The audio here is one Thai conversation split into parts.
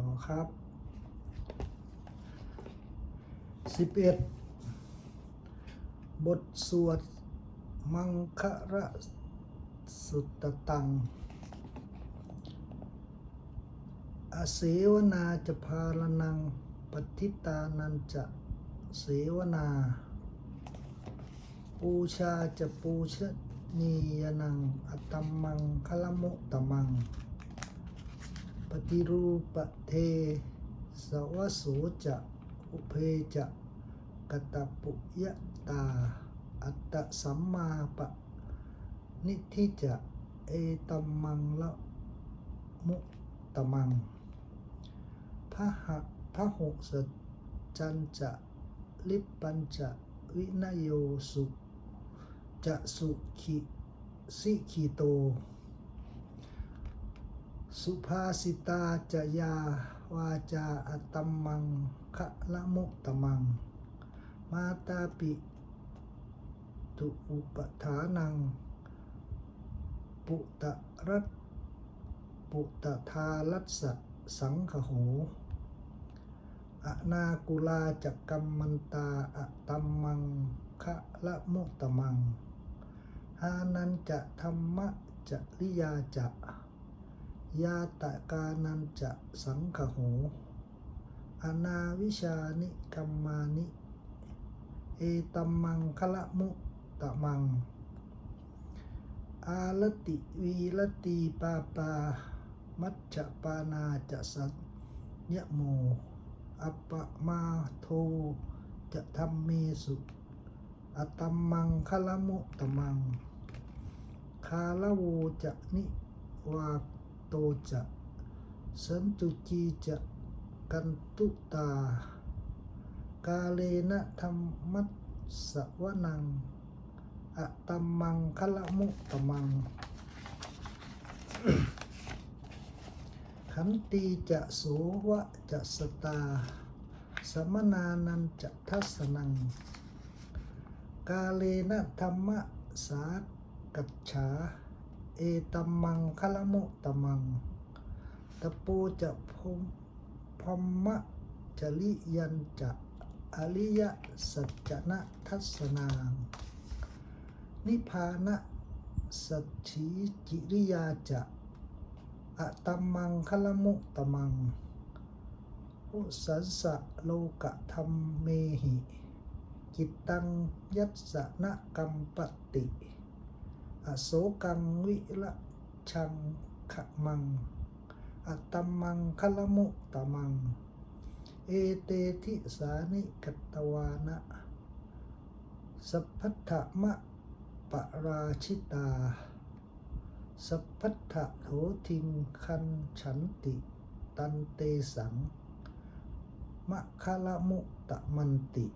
ต่อครับสิบเอ็ดบทสวด มังคระสุตตัง อเสวนาจะพาลนังปฏิตานันจะเสวนา ปูชาจะปูชนียนังอัตมังคลมุตตมัง ปฏิรูปเทสวโสจะอุเพจะกตปุยตา อัตตสัมมาปะ นิธิจะเอตัมมังละมุตมังพระหะพระหกสัจจันจะลิปปัญจะวินโยสุจะสุขิสิขิโต สุภาสิตาจยาวาจาอัตตมังคะละมุตตมัง มาตาปิตุอุปทานัง ปุตะรัตปุตะทารัสสะสังขโหอนากุลาจักกัมมันตาอะตัมมังคะละมุตตมัง หานันจะธรรมะจะริยาจะ ยาตะกานันจะสังขโหอนาวิชานิกัมมานิ เอตัมมังคละมุตตมัง อาลติวีลตีปาปา มัจจปานาจะสัญญโมอัปปะมาโท จะทำเมสุอตตมังคละมุตตมัง คาละโวจะนิวา โตจะสันตุจีจะกันตุตา กาเลนะธรรมัสสวนังอะตัมมังคะละมุตตมัง ขันตีจะโสวะจะสตา สมนานันจะทัสนัง กาเลนะธรรมะสากัจฉา เอตัมมังคะละมุตตมัง ตะปูจะพมพมะจริยันจะอริยสัจนะทัสนางนิพพานะสัจฉีจิริยาจะอะตัมมังคะละมุตตมัง อุสัสสะโลกะธรรมเมหิ จิตตังยัสสนะกัมปติ อโศกังวิละชังขะมัง อัตมังคลมุตมัง เอเตทิสานิกตวานะ สัพพัทธมะปราชิตา สัพพัทธโถทิงคันฉันติ ตันเตสัง มะคลมุตมันติ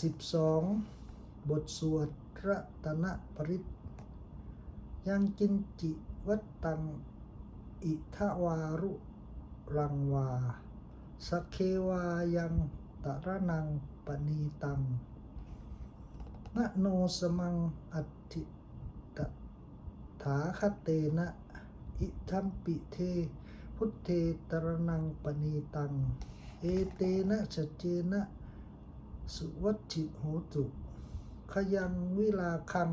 สิบสองบทสวด รัตนปริตยังกินจิวัตตัง อิทวารุรังวาสกเควายังตะระนังปณีตังนะโนสมังอัติตถาคเตนะ อิทัมปิเท พุทเทตระนังปณีตัง เอเตนะชเจนะ สุวัติโหตุ ขยังวิลาคัง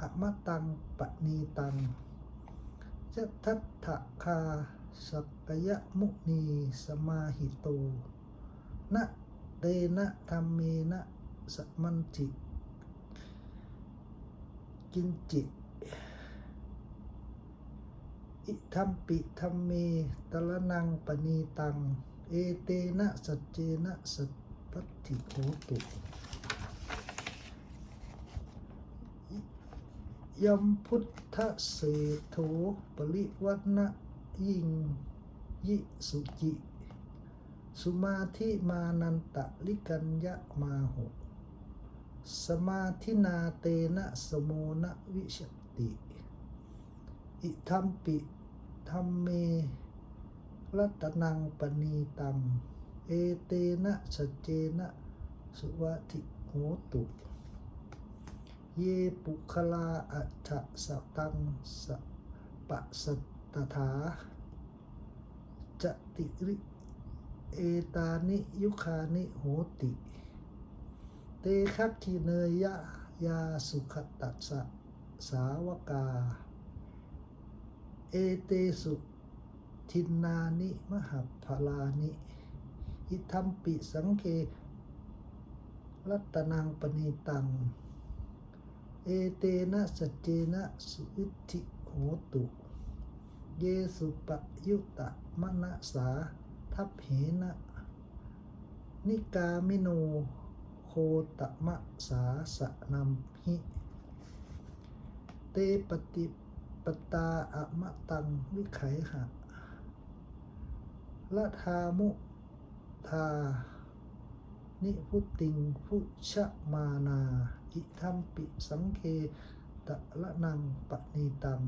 อมตังปณีตังจะทัตถะคาสักยะมุนีสมาหิโตนะเตนะธรรมเมนะสมันจิกินจิตอิทัมปิธรรมเมตละนังปณีตัง เอเตนะสัจเจนะสัพพิโหตุ ยมพุทธเสโถปริวัณนยิงยิสุจิ สุมาธิมานันตะลิกัญญะมาโหสมาธินาเตนะสโมนะวิชติ อิทัมปิธรรมเมรัตนังปณีตัง เอเตนะสเจนะสุวัติโหตุ เยปุคลาอัจฉสตังสปะสตถาจติริเอตานิยุคานิโหติ เตคัคคีเนยยะยาสุขตัสสะสาวกา เอเตสุทินนานิมหัพพลานิ อิทัมปิสังเครัตนังปณีตัง เอเตนะสัจเจนะสุวิโหตุ เยสุปยุตะมณสา ทัพเหนะ นิกามิโน โคตมะสาสะนัมหิ เตปฏิปตาอะมะตังวิไขหะละทามุทา นิพุติงพุชมานา อิทัมปิสังเคตะละนังปณีตัง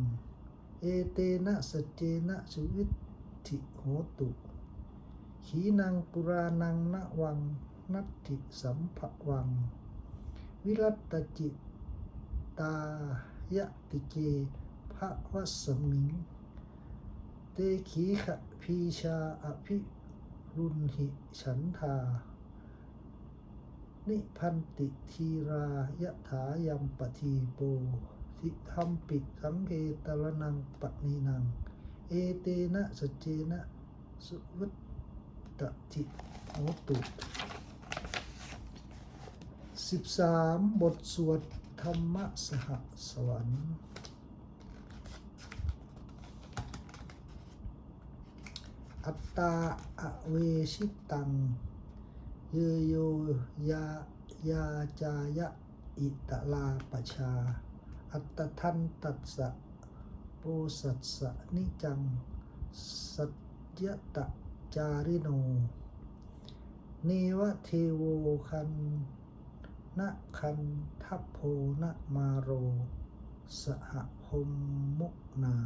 เอเตนะสเจนะสุวิธิโหตุ ขีนังปุรานังนะวังนัตถิสัมภวัง วิรัตตจิตตายะติเกภะวัสมิง เตขีขะพีชาอภิรุนหิฉันทา นิพันติทีรายะถายัมปทีโปทิธรรมปิสังเกตรนังปณีนัง เอเตนะสเจนะสุวัตตติโหตุสิบสามบทสวดธรรมสหสวรรค์อัตตาอเวชิตัง เยโยยายาจายะอิตลาปชา อัตทันตัสสะโปสัสสะนิจัง สัจยตะจาริโนเนวเทโวคันนะคันทัพโพนะมาโร สหพมมุนา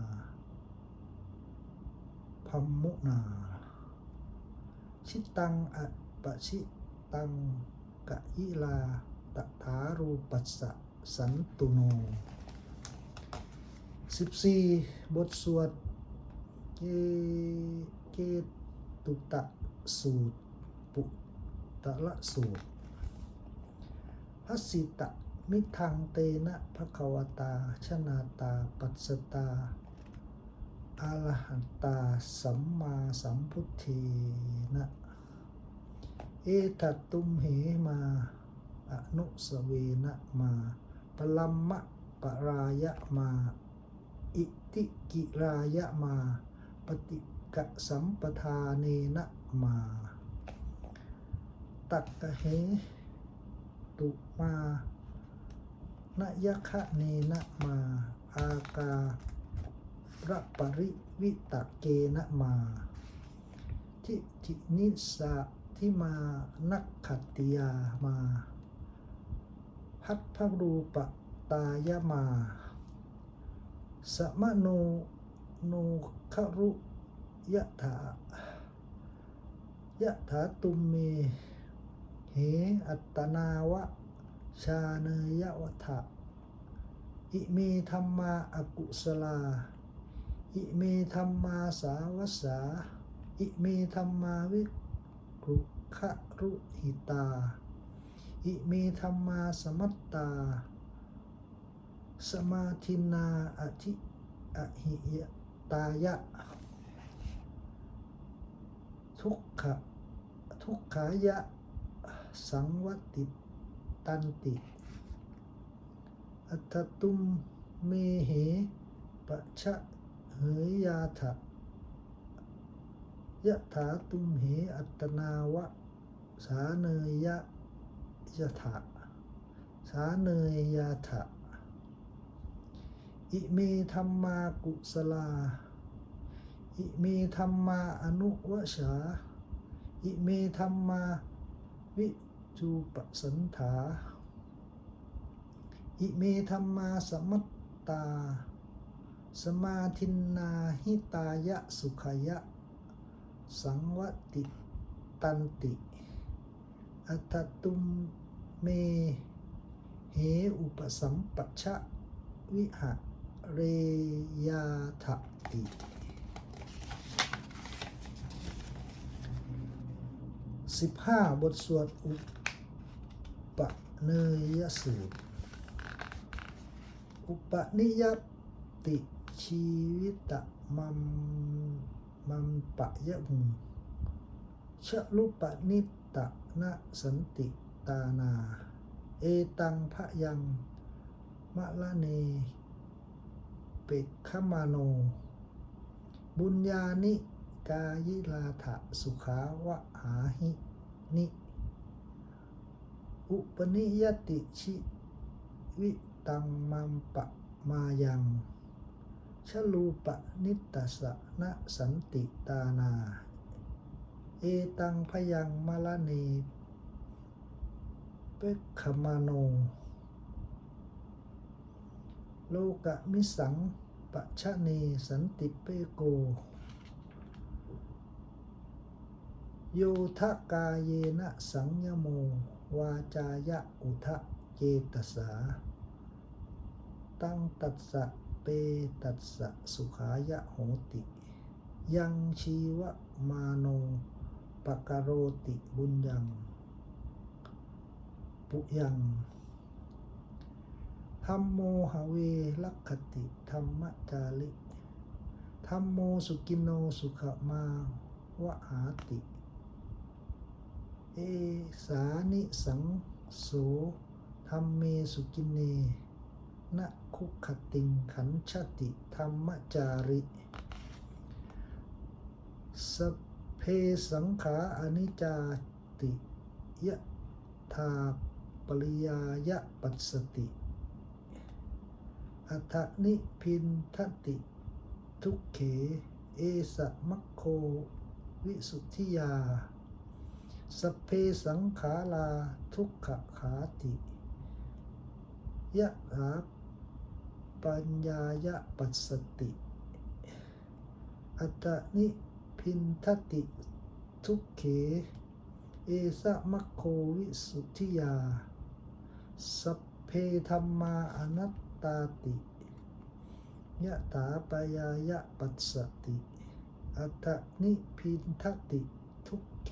พมมุนา ชิตังอปชิ ตังกะยิลาตถารูปัสสะสันตุโน14 บทสวดเกเกตุตะสูตร ปุตะละสูตรพัสสิตะมิทังเตนะภควตา ชนาตา ปัสสตาอาลหันตา สัมมาสัมพุทธีนะ เอตัตุมเหมาอนุสเวนะมาปลัมมะปรายะมา อิติกิรายะมา ปฏิกะสัมปทาเนนะมา ตักกะเหตุมานยคะเนนะมา อาการะปริวิตะเกนะมา ทิจินิสะ ที่มานักขัตติยามา พัทพรูปตายมา สมโนโนครุยะถายะถาตุมเมเหอัตนาวะ ชาเนยวัฏะอิเมธรรมาอากุศลา อิเมธรรมาสาวสา อิเมธรรมาวิกรุ ขรุหิตา อิเมธรรมาสมัตตา สมาธินาอธิอหิยตายะ ทุกขะทุกขายะ สังวติตันติ อัตตุมเมเหปะชะเหยยาถะยะถาตุมเหอัตนาวะ สาเนยยะยะถะสาเนยยาถะอิเมธรรมากุสลา อิเมธรรมาอนุวชา อิเมธรรมาวิจูปสันถา อิเมธรรมาสมัตตา สมาทินนาหิตายะสุขายะ สังวติตันติ อัตตุมเมเหอุปสัมปัชชะวิหะเรยาถติสิบห้าบทสวดอุปเนยสูตร อุปนิยติชีวิตะมัมมัมปะยะมุงชะลุปะนิต ตะนะสันติตานา เอตังพะยังมะละเนเปกขมาโน บุญญานิ กายิลาถะสุขาวะหาหินิ อุปนิยติชิวิตังมัมปะมายังชลูปนิตตสะนะสันติตานา เอตังพยังมะละเนเปขมาโน โลกะมิสังปะชะเนสันติเปโก โยทะกายเยนะสังยโม วาจายะอุทะเจตสา ตั้งตัสสะเปตัสสะสุขายะโหติ ยังชีวะมาโน ปะกะโรติบุญยังปุยังธรรมโมหเวลักขติธรรมจาริธรรมโมสุกินโนสุขมาวะหาติ เอสานิสังโสธรรมเมสุกินเนนะคุขติงขันชติธรรมจาริส เพสังขาอนิจจาติยะธาปริยายะปัสสติ อัฏนิพินทติ ทุกเข เอสะมัคโค วิสุทธิยา สเพสังขาราทุกขขาติ ยะหาปัญญายะปัสสติ อัตตนิ พินทติทุกเข เอสะมัคโควิสุทธิยา สัพเพธรรมาอนัตตาติยะถาปยายะปัสสติ อัตตนิพินทติทุกเข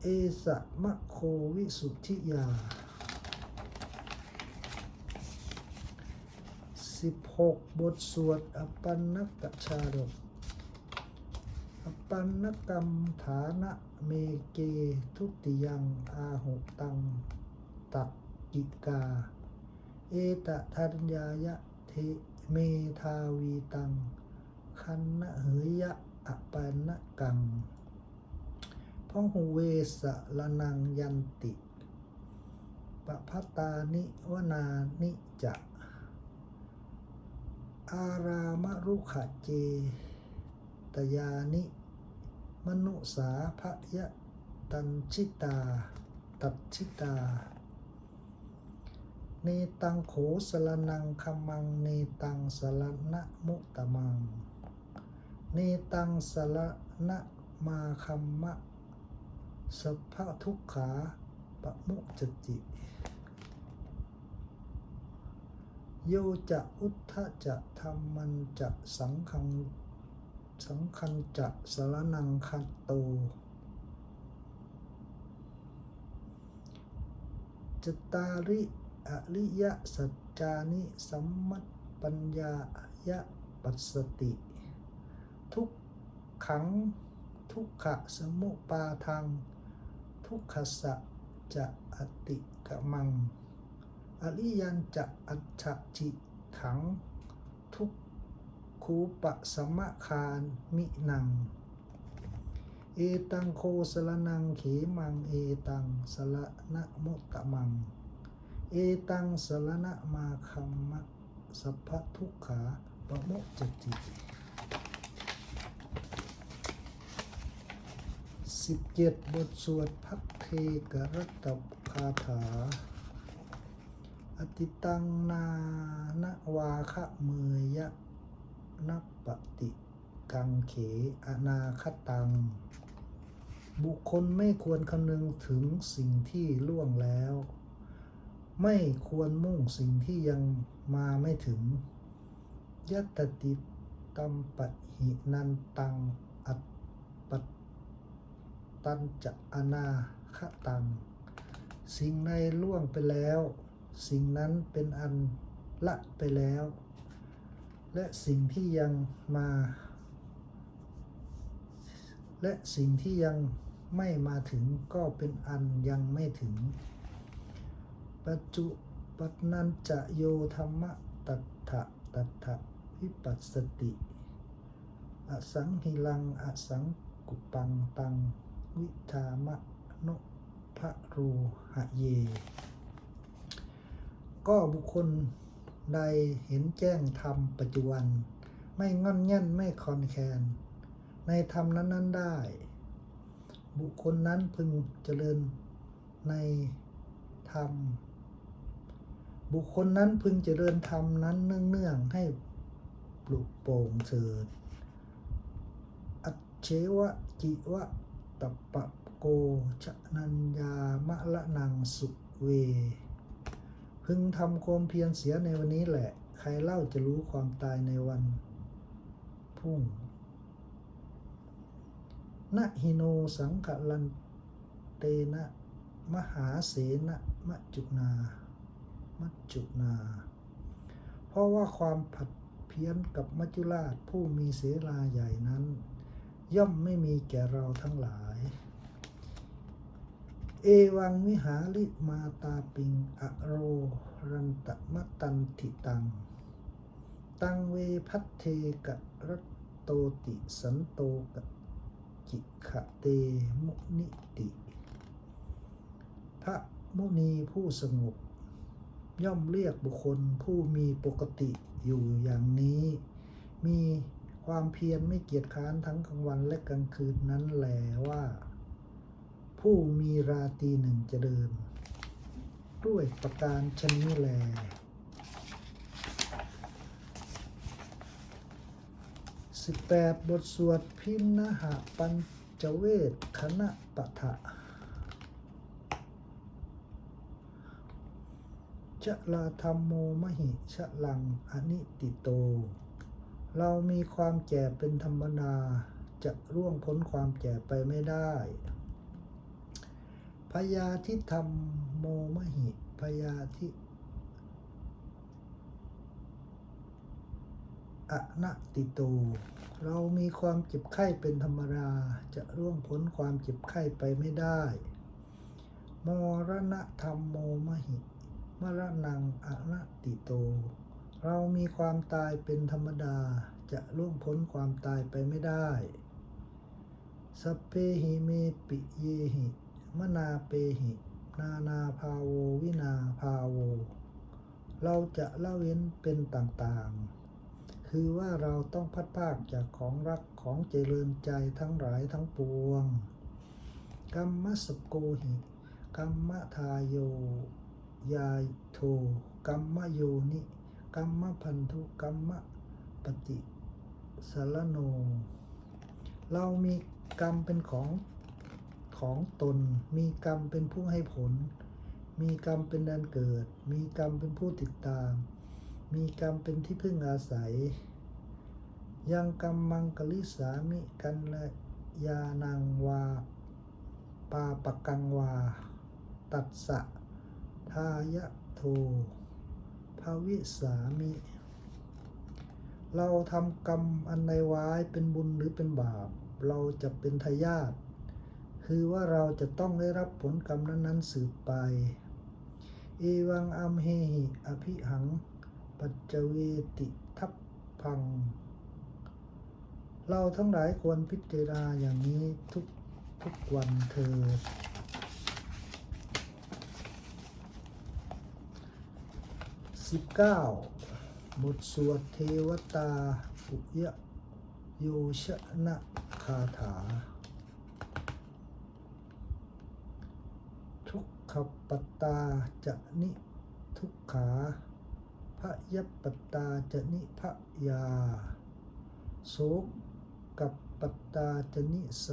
เอสะมะโควิสุทธิยาสิบหกบทสวดอปันนกชาดก ปันนกรรมฐานะเมเกทุติยังอาหุตัง ตักกิกา เอตทัญญายะเทเมทาวีตัง คันนะเหยยะอปันนกังพหูเวสละนังยันติปะพัตานิวนานิจะ อารามรุขะเจ ตยานิ มนุสาภยะตันชิตา ตัดชิตา เนตังโขสลนังคมัง เนตังสลนะมุตมัง เนตังสลนะมาคัมมะสัพพะทุกขาปะมุจติ โยจะอุทธะจะธรรมันจะสังคัง สังคันจะสารนังคัตโตจตาริอริยสัจจานิสัมมัตปัญญายะปัสสติ ทุกขังทุกขะสมุปาทัง ทุกขสะจะอติกะมัง อริยันจะอัจฉจิขัง ทุก คูปะสมะคานมินัง เอตังโคสละนังเขมัง เอตังสละนะมุตตะมัง เอตังสละนะมาคัมมะสัพพะทุกขาปะโมจจติสิบเจ็ดบทสวดพักเทกรัตคาถา อติตังนานวาคะเมยะ นัปปติกังเข อนาคตัง บุคคลไม่ควรคำนึงถึงสิ่งที่ล่วงแล้ว ไม่ควรมุ่งสิ่งที่ยังมาไม่ถึง ยัตติตัมปะหินันตัง อัตปตันจะอนาคตัง สิ่งในล่วงไปแล้ว สิ่งนั้นเป็นอันละไปแล้ว และสิ่งที่ยังมา และสิ่งที่ยังไม่มาถึงก็เป็นอันยังไม่ถึง ปัจจุปัจนันจะโยธรรมะตัทธะตัทธะวิปัสสติ อสังหิลัง อสังกุปังตัง วิธามะโนภะรูหะเย ก็บุคคล ใดเห็นแจ้งธรรมปัจจุบัน ไม่งอนแง่นไม่คอนแคน ในธรรมนั้น ๆ ได้ บุคคลนั้นพึงเจริญในธรรม บุคคลนั้นพึงเจริญธรรมนั้นเนื่องๆให้ปลุกโป่งเถิดอัจเชวะจิวะตปปะโกชะนัญญามะละนังสุเว พึงทำความเพียรเสียในวันนี้แหละ ใครเล่าจะรู้ความตายในวันพุ่งนะหิโนสังขลันเตนะ มหาเสนะมัจจุนา มัจจุนา เพราะว่าความผัดเพี้ยนกับมัจจุราชผู้มีเสลาใหญ่นั้น ย่อมไม่มีแก่เราทั้งหลาย เอวังวิหาริมาตาปิงอโรรันตมตันติตัง ตังเวพัทเทกะรัตโตติสันโตกะจิขะเตมุนิติ พระมุนีผู้สงบ ย่อมเรียกบุคคลผู้มีปกติอยู่อย่างนี้ มีความเพียรไม่เกียจค้านทั้งกลางวันและกลางคืนนั้นแหลว่า ผู้มีราตีหนึ่งเจริญด้วยประการชนนี้แล18บทสวดพินนหะปัญจเวทคณะปะทะชะลาธรรมโมมหิชะลังอนิติโต เรามีความแก่เป็นธรรมดาจะร่วงพ้นความแก่ไปไม่ได้ พยาธิธรรมโมมหิพยาธิอนัตติโตเรามีความเจ็บไข้เป็นธรรมดาจะร่วงพ้นความเจ็บไข้ไปไม่ได้ มรณะธรรมโมมหิมรณังอนัตติโต เรามีความตายเป็นธรรมดา จะล่วงพ้นความตายไปไม่ได้สพเพหิเมปิเยหิ มนาเปหิ นานาภาโววินาภาโว เราจะละเว้นเป็นต่างๆ คือว่าเราต้องพัดภาคจากของรักของเจริญใจทั้งหลายทั้งปวงกัมมสกโกหิกัมมทายโย ยายโทกัมมโยนิกัมมพันธุกัมมปฏิสารโน เรามีกรรมเป็นของ ของตน มีกรรมเป็นผู้ให้ผล มีกรรมเป็นแดนเกิด มีกรรมเป็นผู้ติดตาม มีกรรมเป็นที่พึ่งอาศัย ยังกรรมมังกลิสามิกันละยานังวา ปาปกังวา ตัดสะ ทายะโทภาวิสามิ เราทำกรรมอันใดไว้เป็นบุญหรือเป็นบาป เราจะเป็นทายาท คือว่าเราจะต้องได้รับผลกรรมนั้นๆสืบไป เอวังอัมเฮหิอภิหัง ปัจจเวติทัพพัง เราทั้งหลายควรพิจารณาอย่างนี้ทุกทุกวันเถิดสิบเก้าบทสวดเทวตาปุยะโยชนะคาถา ทุก ขปตาจะนิทุกขาพระยปตาจะนิพยาโสกับปตาจะนิส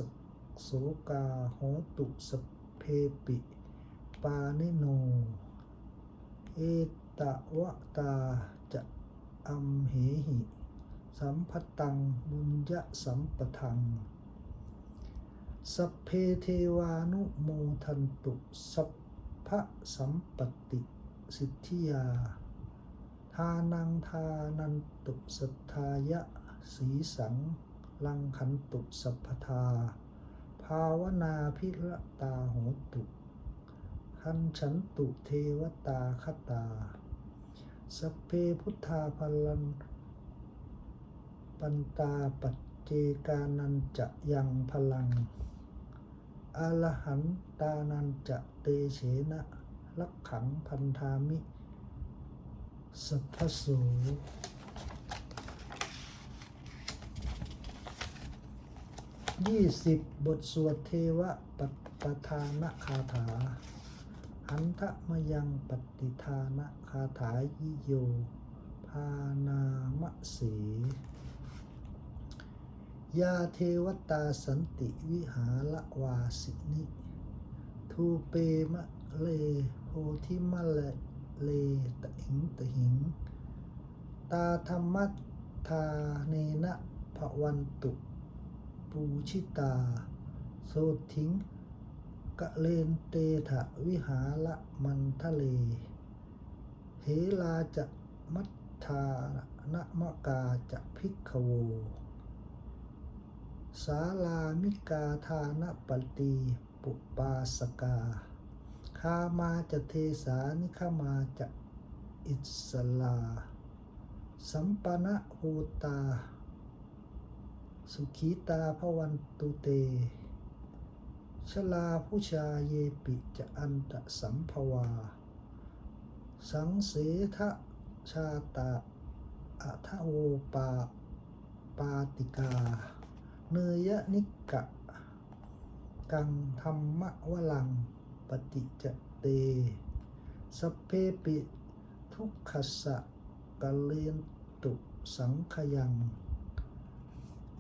โสกาโหตุสเพปิ ปานิโน เอตวะตาจะอัมเหหิ สัมพตังบุญยสัมปทัง สัพเพเทวานุโมทันตุสัพ พระสัมปติสิทธิยา ทานังทานันตุสัทธายะ สีสัง ลังขันตุสัพพทา ภาวนาพิรตาโหตุคันฉันตุเทวตาคตา สเพพุทธาพลันปันตาปัจเจกานันจะยังพลัง อรหันตานันจะเตเฉนะลักขังพันธามิสัพพโสยี่สิบบทสวดเทวปตปทานคาถา หันทะมยังปฏิทานคาถายิโย พานามะเส ยาเทวตาสันติวิหารวาสินิ ทูเปมะเลโพธิมะเลเลตะหิงตะหิง ตาธรรมัทาเนนะภวันตุ ปูชิตา โสทิงกะเลนเตถะวิหาละมันทะเล เหลาจะมัทธานะมะกาจะพิกขโว สาลามิกาทานปฏิปุปาสกาคามาจะเทสานิขมาจะอิสลา สัมปณะโหตา สุขีตาพวันตุเต ชลาผู้ชาเยปิจะอันตสัมภวา สังเสทะชาตาอัทโวปาปาติกา เนยนิกะ กังธรรมวลัง ปฏิจเตสเพปิ ทุกขสะกะเลนตุสังขยัง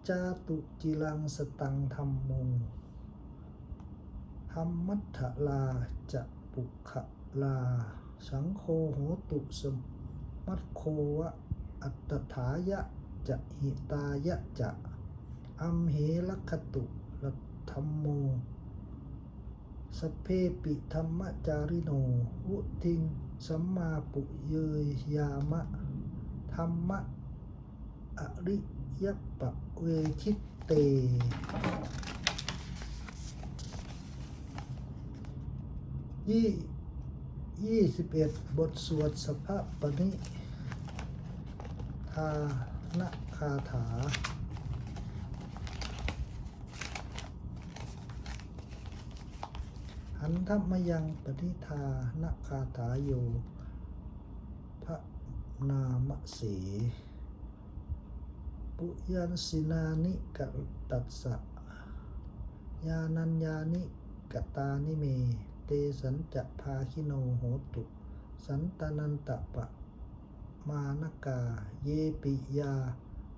จาตุจิลังสตังธรรมโมธรรมัทธลาจะปุขลา สังโฆโหตุสมัตโควะอัตถายะจะหิตายะจะ อัมเหลัคตุลัธรรมโมสเพปิธรรมจาริโน วุทิงสัมมาปุเยยยามะ ธรรมะ อริยปะเวทิตเต ยี่ยี่สิบเอ็ดบทสวดสภาปนิ ทานคาถา หันทัมยังปฏิทานคาถาโยพระนามสีปุยันสินานิกตัสสะยานัญญานิกตานิเม เตสันจะพาคิโนโหตุ สันตานันตะปะมานกา เยปิยา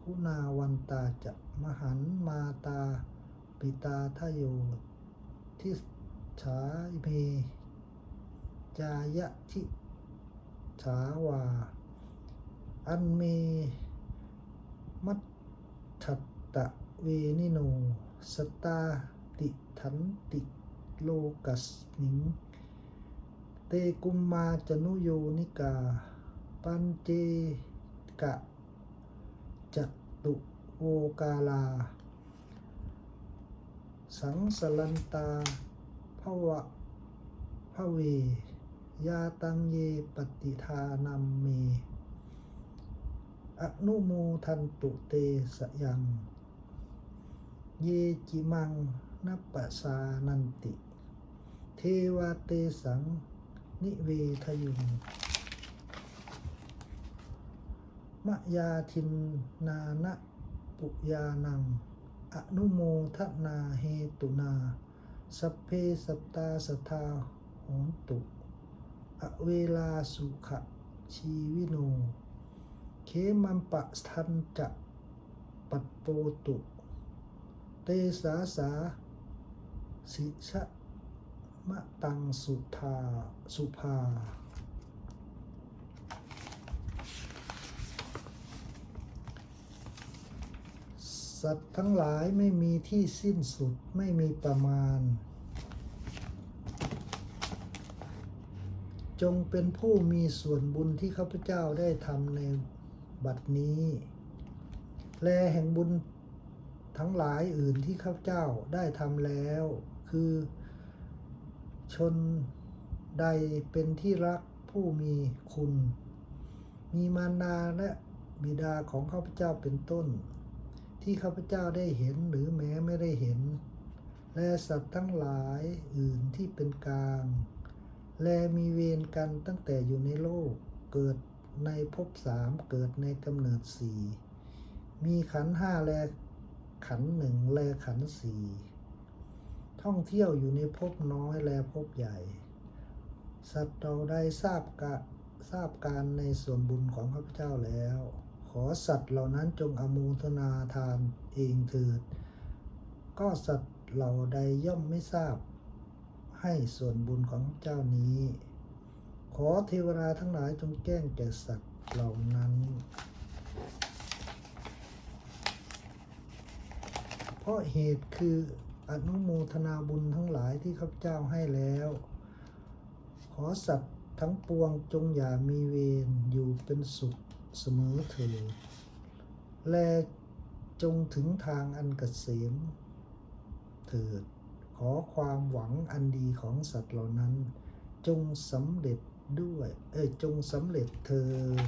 คุณาวันตาจะมหันมาตา ปิตาทโยทิ ฉาเมจายะทิฉาวา อันเม มัตถัตตะเวนิโน สตาติทันติโลกัสมิง เตกุมมาจนุโยนิกา ปัญเจกะจักตุโวกาลา สังสลันตา ภวะภเวยาตังเยปฏิทานัมเม อนุโมทันตุเตสยัง เยจิมังนัปปะสานันติ เทวาเตสัง นิเวทยุงมะยาทินนานะปุยานัง อนุโมทนาเฮตุนา สัพเพสัตตาสทาโหนตุ อเวลาสุขะชีวิโนเคมัมปะทันจะปัตโปตุ เตสาสา สิชะมะตังสุธาสุภา สัตว์ทั้งหลายไม่มีที่สิ้นสุดไม่มีประมาณ จงเป็นผู้มีส่วนบุญที่ข้าพเจ้าได้ทำในบัดนี้ แลแห่งบุญทั้งหลายอื่นที่ข้าพเจ้าได้ทำแล้ว คือชนใดเป็นที่รักผู้มีคุณ มีมารดาและบิดาของข้าพเจ้าเป็นต้น ที่ข้าพเจ้าได้เห็นหรือแม้ไม่ได้เห็น และสัตว์ทั้งหลายอื่นที่เป็นกลาง และมีเวรกันตั้งแต่อยู่ในโลก เกิดในภพสามเกิดในกำเนิดสี่มีขันห้าและขันหนึ่งและขันสี่ท่องเที่ยวอยู่ในภพน้อยและภพใหญ่ สัตว์เราได้ทราบกะทราบการในส่วนบุญของข้าพเจ้าแล้ว ขอสัตว์เหล่านั้นจงอโมทนาทานเองเถิด ก็สัตว์เหล่าใดย่อมไม่ทราบ ให้ส่วนบุญของเจ้านี้ ขอเทวดาทั้งหลายจงแก้งแก่สัตว์เหล่านั้นเพราะเหตุคืออนุโมทนาบุญทั้งหลายที่ข้าพเจ้าให้แล้ว ขอสัตว์ทั้งปวงจงอย่ามีเวรอยู่เป็นสุข เสมอเถิดแลจงถึงทางอันเกษมเถิด ขอความหวังอันดีของสัตว์เหล่านั้น จงสำเร็จด้วย เอ้ยจงสำเร็จเถิด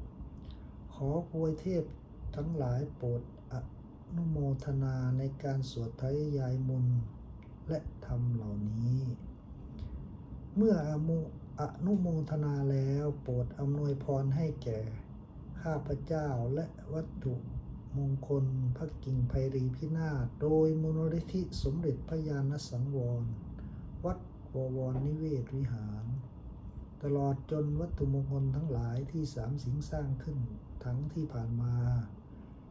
อพวยเทพทั้งหลายโปรดอนุโมทนาในการสวดไทายายมนและธรรมเหล่านี้ เมื่ออนุอนุโมทนาแล้วโปรดอำนวยพรให้แก่ ข้าพเจ้าและวัตถุมงคลพระกิ่งไพรีพินาศโดยมูลนิธิสมเด็จพระญาณสังวร วัดบวรนิเวศวิหาร ตลอดจนวัตถุมงคลทั้งหลายที่สามสิงสร้างขึ้น ทั้งที่ผ่านมา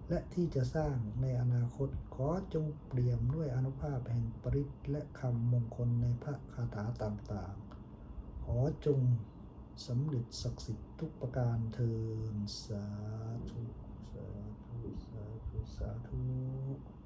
และที่จะสร้างในอนาคตขอจงเปี่ยมด้วยอนุภาพแห่งปริศและคำมงคลในพระคาถาต่างๆ ขอจงสำเร็จศักดิ์สิทธิ์ทุกประการเทินสาธุ สาธุ สาธุ สาธุ